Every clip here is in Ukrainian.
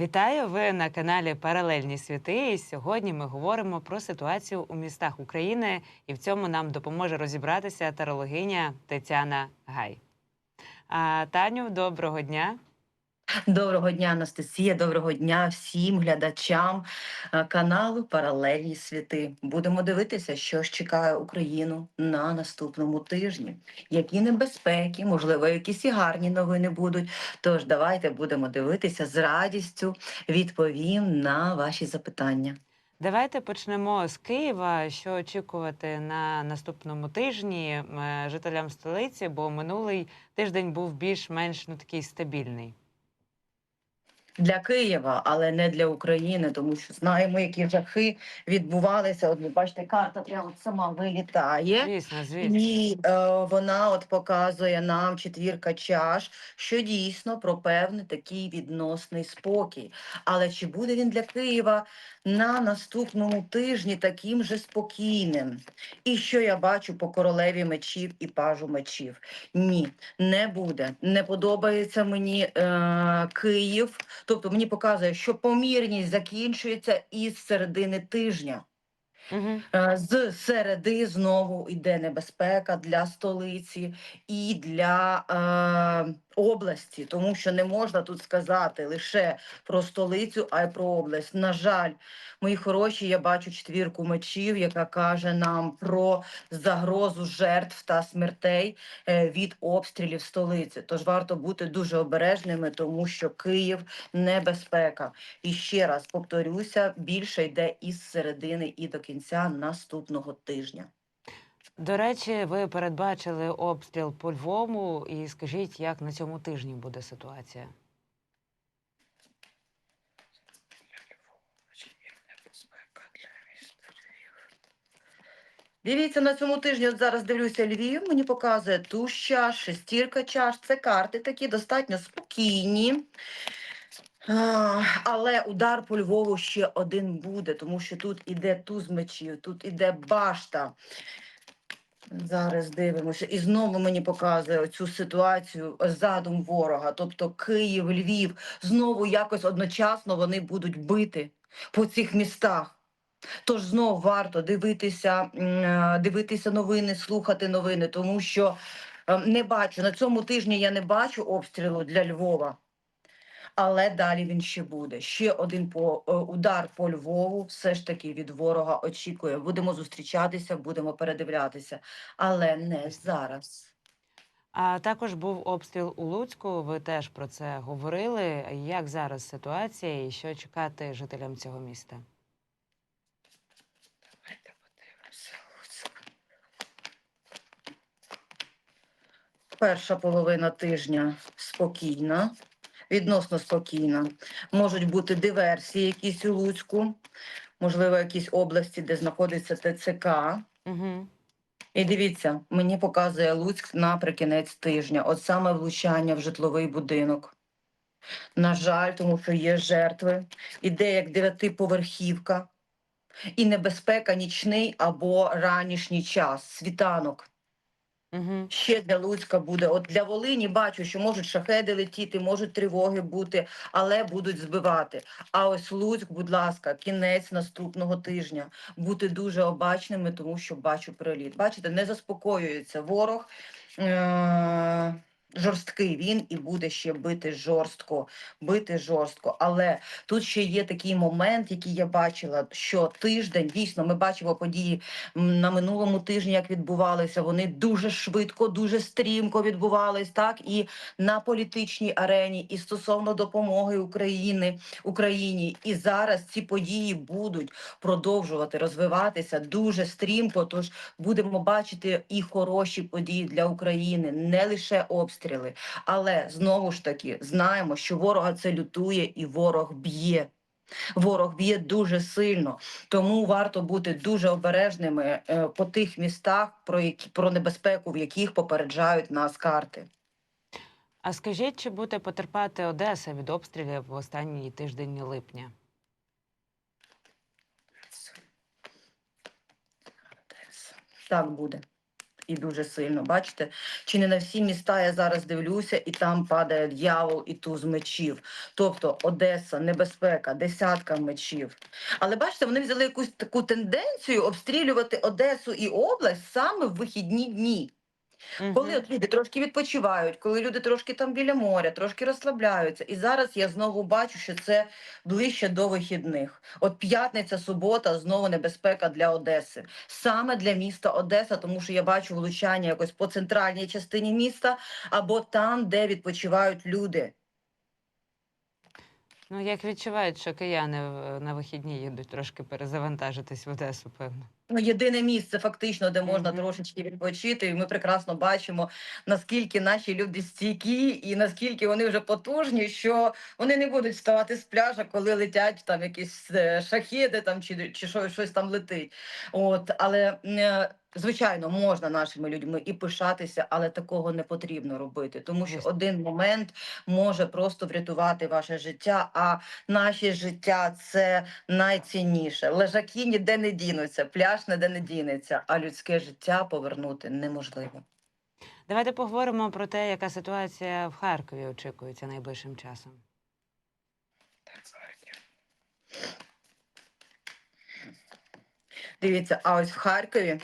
Вітаю! Ви на каналі Паралельні світи. І сьогодні ми говоримо про ситуацію у містах України, і в цьому нам допоможе розібратися тарологиня Тетяна Гай. А, Таню, доброго дня. Доброго дня, Анастасія. Доброго дня всім глядачам е, каналу Паралельні світи. Будемо дивитися, що ж чекає Україну на наступному тижні. Які небезпеки, можливо, якісь і гарні новини будуть. Тож давайте будемо дивитися з радістю. Відповім на ваші запитання. Давайте почнемо з Києва. Що очікувати на наступному тижні е, жителям столиці, бо минулий тиждень був більш-менш ну такий стабільний. Для Києва, але не для України, тому що знаємо, які жахи відбувалися. От ви бачите, карта прямо сама вилітає. Звісно, звісно. І е, вона от показує нам четвірка чаш, що дійсно про певний такий відносний спокій. Але чи буде він для Києва на наступному тижні таким же спокійним? І що я бачу по королеві мечів і пажу мечів? Ні, не буде. Не подобається мені е, Київ. Тобто мені показує, що помірність закінчується із середини тижня. Угу. З середи знову йде небезпека для столиці і для е, області, тому що не можна тут сказати лише про столицю, а й про область. На жаль, мої хороші, я бачу четвірку мечів, яка каже нам про загрозу жертв та смертей е, від обстрілів столиці. Тож варто бути дуже обережними, тому що Київ небезпека. І ще раз повторюся, більше йде із середини і до кінця наступного тижня. До речі, ви передбачили обстріл по Львову, і скажіть, як на цьому тижні буде ситуація? Дивіться, на цьому тижні, от зараз дивлюся Львів, мені показує туз чаш, шестірка чаш. Це карти такі достатньо спокійні. Але удар по Львову ще один буде, тому що тут іде туз мечів, тут іде башта. Зараз дивимося. І знову мені показує цю ситуацію задум ворога. Тобто Київ, Львів, знову якось одночасно вони будуть бити по цих містах. Тож знов варто дивитися, е, дивитися новини, слухати новини, тому що е, не бачу на цьому тижні я не бачу обстрілу для Львова. Але далі він ще буде. Ще один по е, удар по Львову. Все ж таки від ворога очікує. Будемо зустрічатися, будемо передивлятися, але не зараз. А також був обстріл у Луцьку. Ви теж про це говорили. Як зараз ситуація і що чекати жителям цього міста? Давайте подивимося. Перша половина тижня спокійна, відносно спокійна. Можуть бути диверсії якісь у Луцьку, можливо, якісь області, де знаходиться ТЦК. Угу. І дивіться, мені показує Луцьк наприкінець тижня, от саме влучання в житловий будинок. На жаль, тому що є жертви, іде як дев'ятиповерхівка, і небезпека нічний або ранішній час, світанок. Угу. Ще для Луцька буде. От для Волині бачу, що можуть шахеди летіти, можуть тривоги бути, але будуть збивати. А ось Луцьк, будь ласка, кінець наступного тижня. Бути дуже обачними, тому що бачу приліт. Бачите, не заспокоюється ворог. Е- Жорсткий він і буде ще бити жорстко, бити жорстко. Але тут ще є такий момент, який я бачила, що тиждень дійсно ми бачимо події на минулому тижні, як відбувалися. Вони дуже швидко, дуже стрімко відбувались, так і на політичній арені, і стосовно допомоги України Україні. І зараз ці події будуть продовжувати розвиватися дуже стрімко. Тож будемо бачити і хороші події для України, не лише обстріли. Але знову ж таки знаємо, що ворога це лютує і ворог б'є. Ворог б'є дуже сильно, тому варто бути дуже обережними е, по тих містах, про які про небезпеку, в яких попереджають нас карти. А скажіть, чи буде потерпати Одеса від обстрілів в останній тиждень липня? Так буде. І дуже сильно. Бачите, чи не на всі міста я зараз дивлюся, і там падає дьявол і туз мечів. Тобто Одеса, небезпека, десятка мечів. Але бачите, вони взяли якусь таку тенденцію обстрілювати Одесу і область саме в вихідні дні. Коли от люди трошки відпочивають, коли люди трошки там біля моря, трошки розслабляються. І зараз я знову бачу, що це ближче до вихідних. От п'ятниця, субота знову небезпека для Одеси. Саме для міста Одеса, тому що я бачу влучання якось по центральній частині міста або там, де відпочивають люди. Ну, як відчувають, що кияни на вихідні їдуть трошки перезавантажитись в Одесу, певно. Ну, єдине місце, фактично, де можна Мгм. трошечки відпочити. І ми прекрасно бачимо, наскільки наші люди стійкі і наскільки вони вже потужні, що вони не будуть вставати з пляжа, коли летять там якісь е, шахіди там чи, чи що, щось там летить. От, але е, звичайно, можна нашими людьми і пишатися, але такого не потрібно робити, тому що один момент може просто врятувати ваше життя. А наше життя це найцінніше. Лежаки ніде не дінуться, пляж ніде не дінеться, а людське життя повернути неможливо. Давайте поговоримо про те, яка ситуація в Харкові очікується найближчим часом. Дивіться, а ось в Харкові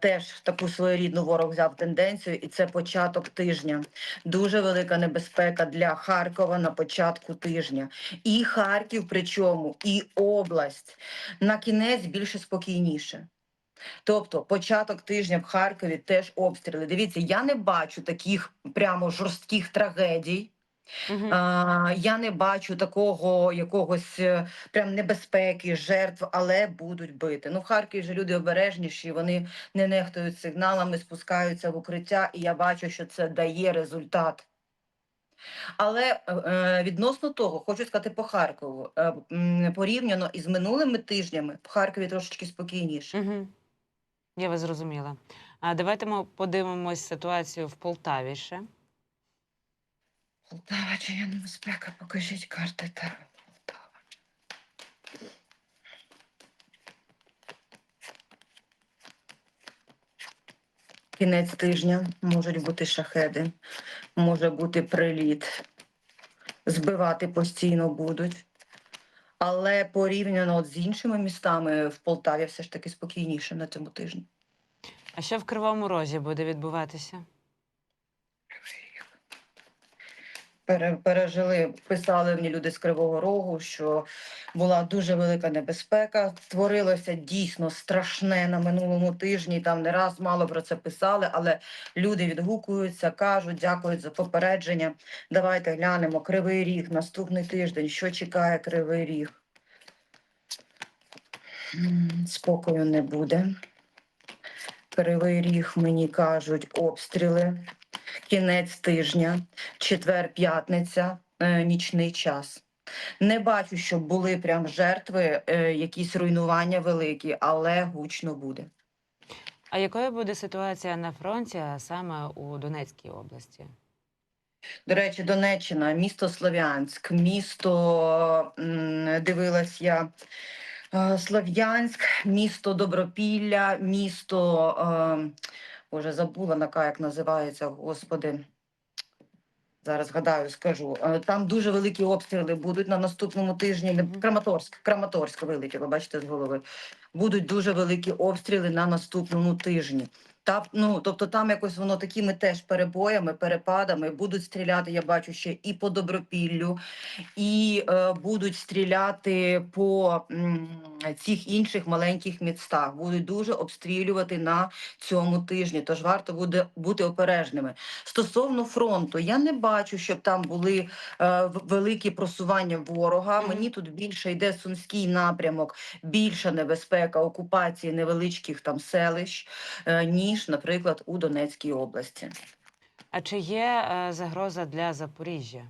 теж таку своєрідну ворог взяв тенденцію, і це початок тижня. Дуже велика небезпека для Харкова на початку тижня. І Харків, причому, і область на кінець більше спокійніше. Тобто початок тижня в Харкові теж обстріли. Дивіться, я не бачу таких прямо жорстких трагедій. А, я не бачу такого якогось е, прям небезпеки, жертв, але будуть бити. Ну, в Харкові ж люди обережніші, вони не нехтують сигналами, спускаються в укриття, і я бачу, що це дає результат. Але е, е, відносно того, хочу сказати по Харкову, е, порівняно із минулими тижнями в Харкові трошечки спокійніше. Угу. Я вас зрозуміла. А давайте ми подивимось ситуацію в Полтаві ще. Полтава, чи я небезпека? Покажіть карти та Полтава. Кінець тижня можуть бути шахеди, може бути приліт, збивати постійно будуть. Але порівняно от з іншими містами в Полтаві все ж таки спокійніше на цьому тижні. А що в Кривому Розі буде відбуватися? Пережили, писали мені люди з Кривого Рогу, що була дуже велика небезпека. Творилося дійсно страшне на минулому тижні. Там не раз мало про це писали, але люди відгукуються, кажуть, дякують за попередження. Давайте глянемо. Кривий ріг, наступний тиждень. Що чекає Кривий Ріг? Спокою не буде. Кривий ріг, мені кажуть, обстріли. Кінець тижня, четвер, п'ятниця, е, нічний час. Не бачу, щоб були прям жертви, е, якісь руйнування великі, але гучно буде. А якою буде ситуація на фронті, а саме у Донецькій області? До речі, Донеччина, місто Слов'янськ, місто дивилась я. е, Слов'янськ, місто Добропілля, місто. Е, Боже, забула нака, як називається, господи. Зараз гадаю, скажу. Е, Там дуже великі обстріли будуть на наступному тижні. Краматорськ, Краматорськ вилетіло, ви бачите з голови. Будуть дуже великі обстріли на наступному тижні. Та, ну, тобто там якось воно такими теж перебоями, перепадами будуть стріляти, я бачу ще і по Добропіллю, і е, будуть стріляти по м, цих інших маленьких містах. Будуть дуже обстрілювати на цьому тижні. Тож варто буде бути обережними. Стосовно фронту, я не бачу, щоб там були е, великі просування ворога. Мені тут більше йде сумський напрямок, більша небезпека окупації невеличких там селищ, е, ніж, наприклад, у Донецькій області. А чи є е, загроза для Запоріжжя?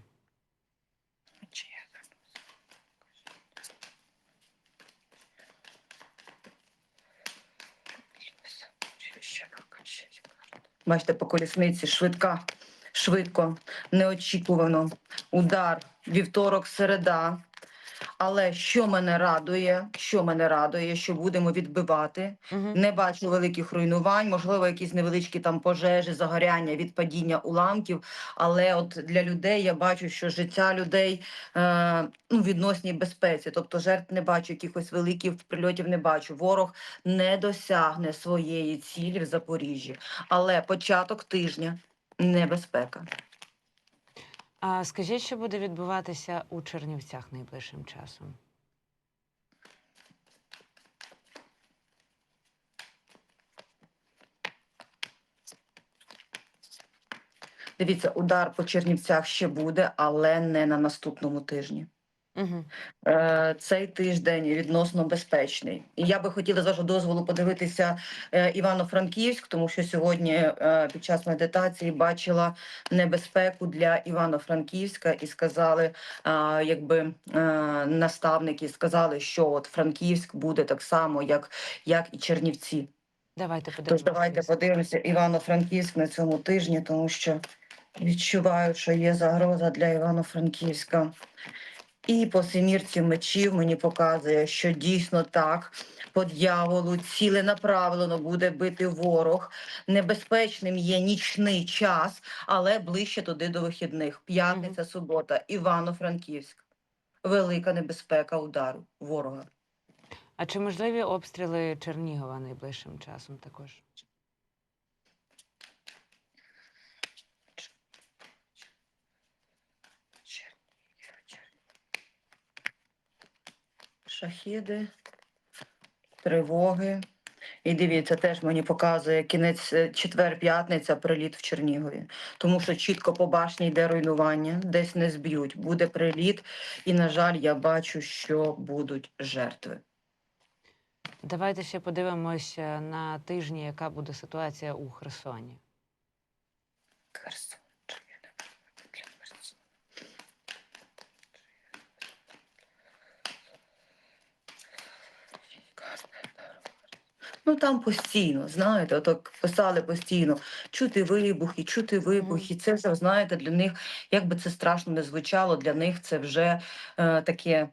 Бачите, по колісниці швидка, швидко, неочікувано. Удар, вівторок, середа. Але що мене радує, що мене радує, що будемо відбивати. Мгм. Не бачу великих руйнувань, можливо, якісь невеличкі там пожежі, загоряння від падіння уламків. Але от для людей я бачу, що життя людей е, ну, відносній безпеці. Тобто жертв не бачу, якихось великих прильотів не бачу. Ворог не досягне своєї цілі в Запоріжжі. Але початок тижня небезпека. А скажіть, що буде відбуватися у Чернівцях найближчим часом? Дивіться, удар по Чернівцях ще буде, але не на наступному тижні. Угу. Цей тиждень відносно безпечний. І я би хотіла з вашого дозволу подивитися е, Івано-Франківськ, тому що сьогодні е, під час медитації бачила небезпеку для Івано-Франківська і сказали, якби наставники сказали, що от Франківськ буде так само, як, як і Чернівці. Давайте подивимося. Тож давайте подивимося Івано-Франківськ на цьому тижні, тому що відчуваю, що є загроза для Івано-Франківська. І по семірці мечів мені показує, що дійсно так по дьяволу ціленаправлено буде бити ворог. Небезпечним є нічний час, але ближче туди до вихідних. П'ятниця, субота, Івано-Франківськ. Велика небезпека удару ворога. А чи можливі обстріли Чернігова найближчим часом також? Шахіди, тривоги. І дивіться, теж мені показує кінець е, четвер-п'ятниця приліт в Чернігові. Тому що чітко по башні йде руйнування, десь не зб'ють. Буде приліт, і, на жаль, я бачу, що будуть жертви. Давайте ще подивимося на тижні, яка буде ситуація у Херсоні. Херсон. чи я не пам'ятаю, для Херсону. Ну там постійно, знаєте, отак писали постійно чути вибухи, чути вибухи. Це вже знаєте для них, як би це страшно не звучало, для них це вже е, таке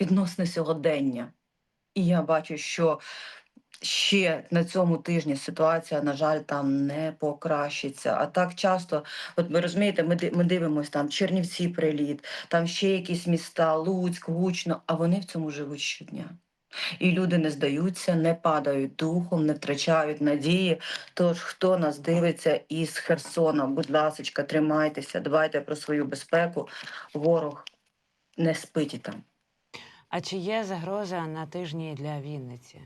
відносне сьогодення. І я бачу, що ще на цьому тижні ситуація, на жаль, там не покращиться. А так часто, от ви розумієте, ми, ми дивимося там Чернівці приліт, там ще якісь міста, Луцьк, Гучно, а вони в цьому живуть щодня. І люди не здаються, не падають духом, не втрачають надії. Тож, хто нас дивиться із Херсона, будь ласочка, тримайтеся, дбайте про свою безпеку. Ворог не спить там. А чи є загроза на тижні для Вінниці?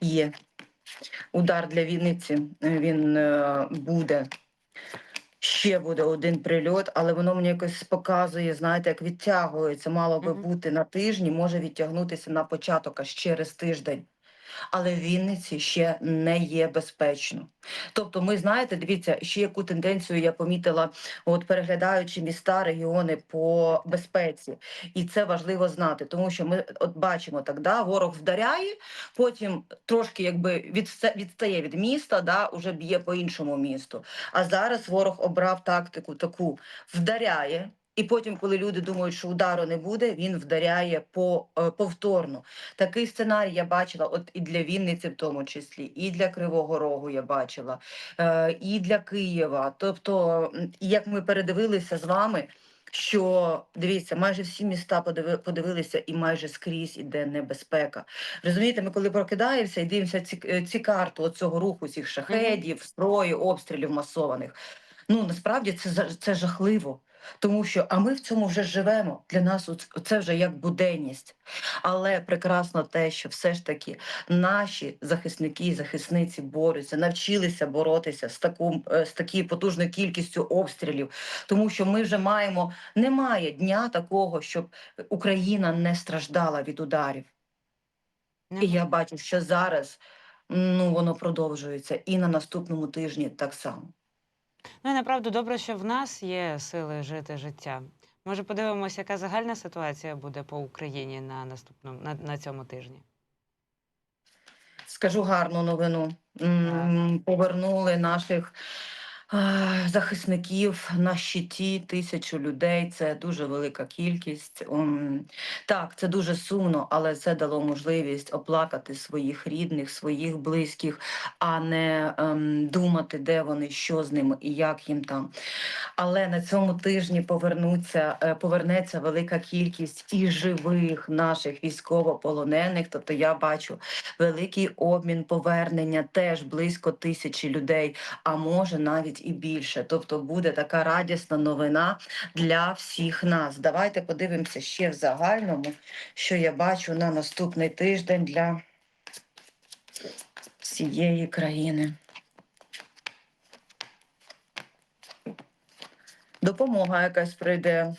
Є удар для Вінниці. Він е, буде. Ще буде один прильот, але воно мені якось показує, знаєте, як відтягується. Мало би бути на тижні, може відтягнутися на початок аж через тиждень. Але в Вінниці ще не є безпечно. Тобто, ми знаєте, дивіться, ще яку тенденцію я помітила, от переглядаючи міста, регіони по безпеці, і це важливо знати, тому що ми от бачимо так, да, ворог вдаряє, потім трошки якби відста- відстає від міста, да, уже б'є по іншому місту. А зараз ворог обрав тактику таку: вдаряє. І потім, коли люди думають, що удару не буде, він вдаряє по е, повторно. Такий сценарій я бачила, от і для Вінниці, в тому числі, і для Кривого Рогу я бачила, е, і для Києва. Тобто, як ми передивилися з вами, що дивіться, майже всі міста подиви- подивилися, і майже скрізь іде небезпека. Розумієте, ми коли прокидаємося і дивимося ці, е, ці карту цього руху, цих шахедів, зброї, обстрілів масованих. Ну насправді це це жахливо. Тому що а ми в цьому вже живемо. Для нас це вже як буденність. Але прекрасно те, що все ж таки наші захисники і захисниці борються, навчилися боротися з таку е, з такою потужною кількістю обстрілів, тому що ми вже маємо немає дня такого, щоб Україна не страждала від ударів. І я бачу, що зараз ну воно продовжується, і на наступному тижні так само. Ну і направду добре, що в нас є сили жити життя. Може, подивимося, яка загальна ситуація буде по Україні на наступному на, на цьому тижні. скажу гарну новину. Повернули наших захисників на щиті, тисячу людей. Це дуже велика кількість. Так, це дуже сумно, але це дало можливість оплакати своїх рідних, своїх близьких, а не ем, думати, де вони, що з ними і як їм там. Але на цьому тижні повернуться, е, повернеться велика кількість і живих наших військовополонених. Тобто я бачу великий обмін повернення, теж близько тисячі людей, а може навіть і більше. Тобто буде така радісна новина для всіх нас. Давайте подивимося ще в загальному, що я бачу на наступний тиждень для всієї країни. Допомога якась прийде.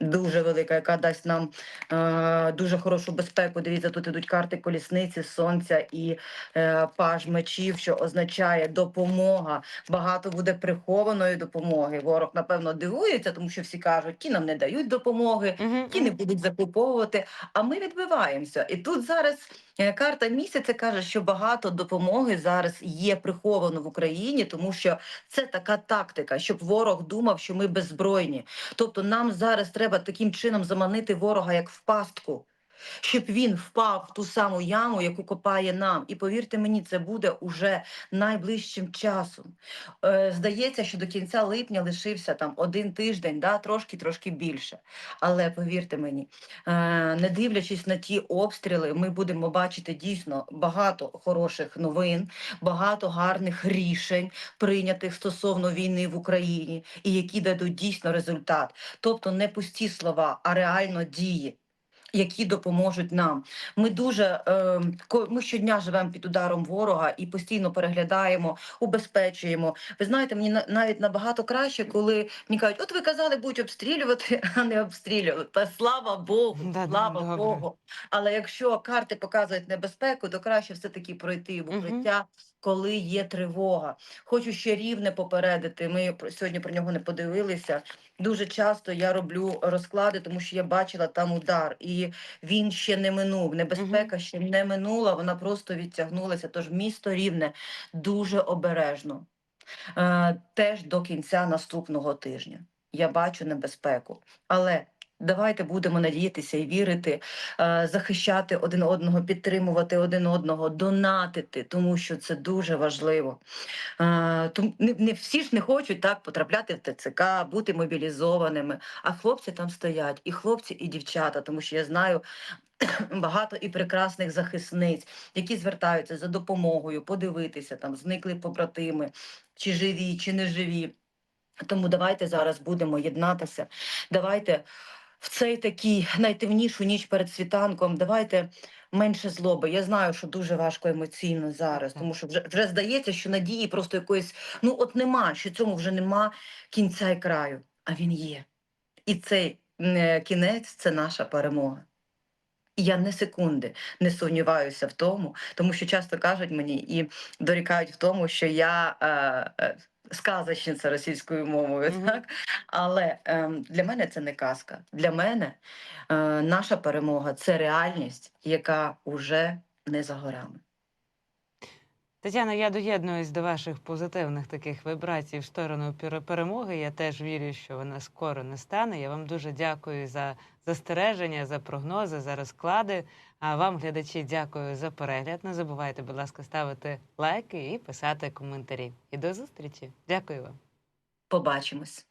Дуже велика, яка дасть нам е, дуже хорошу безпеку. Дивіться, тут ідуть карти колісниці, сонця і е, паж мечів, що означає допомога. Багато буде прихованої допомоги. Ворог, напевно, дивується, тому що всі кажуть, ті нам не дають допомоги, ті не будуть закуповувати. А ми відбиваємося. І тут зараз е, карта місяця каже, що багато допомоги зараз є приховано в Україні, тому що це така тактика, щоб ворог думав, що ми беззбройні. Тобто нам зараз треба таким чином заманити ворога як в пастку. Щоб він впав в ту саму яму, яку копає нам, і повірте мені, це буде уже найближчим часом. Е, здається, що до кінця липня лишився там один тиждень, да, трошки трошки більше. Але повірте мені, е, не дивлячись на ті обстріли, ми будемо бачити дійсно багато хороших новин, багато гарних рішень, прийнятих стосовно війни в Україні, і які дадуть дійсно результат. Тобто не пусті слова, а реально дії. Які допоможуть нам. Ми дуже е, ко- ми щодня живемо під ударом ворога і постійно переглядаємо, убезпечуємо. Ви знаєте, мені навіть набагато краще, коли мені кажуть, от ви казали, будуть обстрілювати, а не обстрілювати. Та слава Богу, Да, да, слава добре. Богу. Але якщо карти показують небезпеку, то краще все таки пройти в укриття, коли є тривога. Хочу ще рівне попередити. Ми сьогодні про нього не подивилися. Дуже часто я роблю розклади, тому що я бачила там удар, і він ще не минув. Небезпека ще не минула, вона просто відтягнулася. Тож місто рівне дуже обережно. Е, теж до кінця наступного тижня. Я бачу небезпеку. Але давайте будемо надіятися і вірити, е, захищати один одного, підтримувати один одного, донатити, тому що це дуже важливо. Е, не, не всі ж не хочуть так потрапляти в ТЦК, бути мобілізованими. А хлопці там стоять, і хлопці, і дівчата, тому що я знаю. Багато і прекрасних захисниць, які звертаються за допомогою, подивитися там, зникли побратими, чи живі, чи не живі. Тому давайте зараз будемо єднатися. Давайте в цей такий найтемнішу ніч перед світанком. Давайте менше злоби. Я знаю, що дуже важко емоційно зараз, тому що вже, вже здається, що надії просто якоїсь, ну от нема, що цьому вже нема кінця і краю. А він є. І цей е, кінець це наша перемога. І я не секунди не сумніваюся в тому, тому що часто кажуть мені і дорікають в тому, що я е, е, сказочниця російською мовою, Мгм. так? Але е, для мене це не казка. Для мене е, наша перемога це реальність, яка уже не за горами. Тетяно, я доєднуюсь до ваших позитивних таких вібрацій в сторону пере- перемоги. Я теж вірю, що вона скоро не стане. Я вам дуже дякую за застереження, за прогнози, за розклади. А вам, глядачі, дякую за перегляд. Не забувайте, будь ласка, ставити лайки і писати коментарі. І до зустрічі. Дякую вам. Побачимось.